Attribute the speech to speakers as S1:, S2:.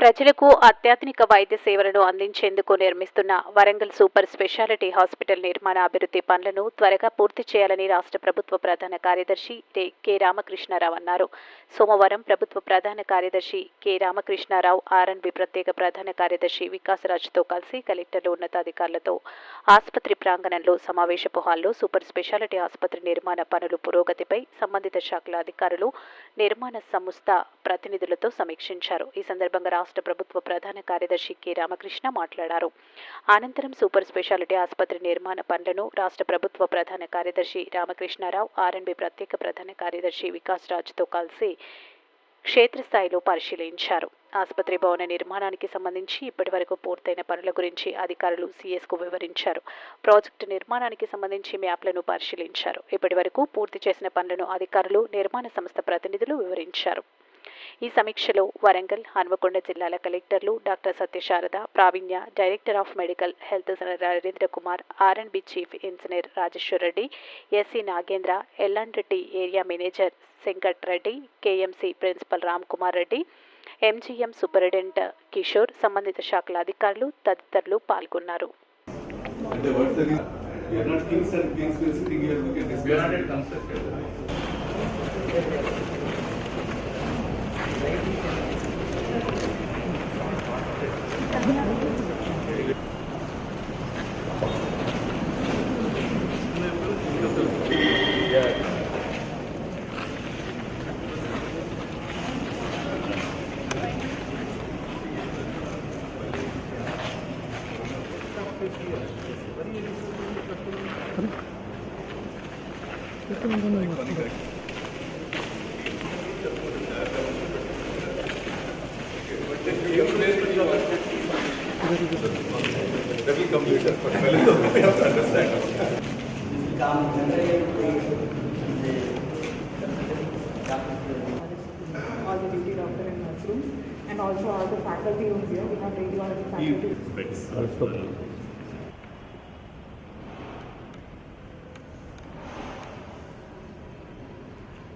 S1: ప్రజలకు అత్యాధునిక వైద్య సేవలను అందించేందుకు నిర్మిస్తున్న వరంగల్ సూపర్ స్పెషాలిటీ హాస్పిటల్ నిర్మాణ అభివృద్ధి పనులను త్వరగా పూర్తి చేయాలని రాష్ట్ర ప్రభుత్వ ప్రధాన కార్యదర్శి కె రామకృష్ణారావు అన్నారు. సోమవారం ప్రభుత్వ ప్రధాన కార్యదర్శి కె రామకృష్ణారావు ఆర్ఎన్బి ప్రత్యేక ప్రధాన కార్యదర్శి వికాసరాజ్తో కలిసి కలెక్టర్లు ఉన్నతాధికారులతో ఆసుపత్రి ప్రాంగణంలో సమావేశపు హాల్లో సూపర్ స్పెషాలిటీ ఆసుపత్రి నిర్మాణ పనులు పురోగతిపై సంబంధిత శాఖల అధికారులు నిర్మాణ సంస్థ ప్రతినిధులతో సమీక్షించారు. ఈ సందర్భంగా రాష్ట్ర ప్రభుత్వ ప్రధాన కార్యదర్శి కె. రామకృష్ణ మాట్లాడారు. అనంతరం సూపర్ స్పెషాలిటీ ఆసుపత్రి నిర్మాణ పనులను రాష్ట్ర ప్రభుత్వ ప్రధాన కార్యదర్శి రామకృష్ణారావు ఆర్ఎన్బి ప్రత్యేక ప్రధాన కార్యదర్శి వికాస్ రాజ్తో కలిసి క్షేత్రస్థాయిలో పరిశీలించారు. ఆసుపత్రి భవన నిర్మాణానికి సంబంధించి ఇప్పటివరకు పూర్తయిన పనుల గురించి అధికారులు సీఎస్కు వివరించారు. ప్రాజెక్టు నిర్మాణానికి సంబంధించి మ్యాప్లను పరిశీలించారు. ఇప్పటివరకు పూర్తి చేసిన పనులను అధికారులు నిర్మాణ సంస్థ ప్రతినిధులు వివరించారు. ఈ సమీక్షలో వరంగల్ హన్మకొండ జిల్లాల కలెక్టర్లు doctor Satyasharada Praveenya director of medical health Narendra Kumar R and B chief engineer Rajeshwar Reddy SC Nagendra Ellandreddy area manager Venkat Reddy KMC principal Ram Kumar Reddy MGM superintendent Kishore సంబంధిత శాఖల అధికారులు తదితరులు పాల్గొన్నారు.
S2: అంటే
S3: and also all the faculty rooms here. We have radiology faculty.
S2: Beds.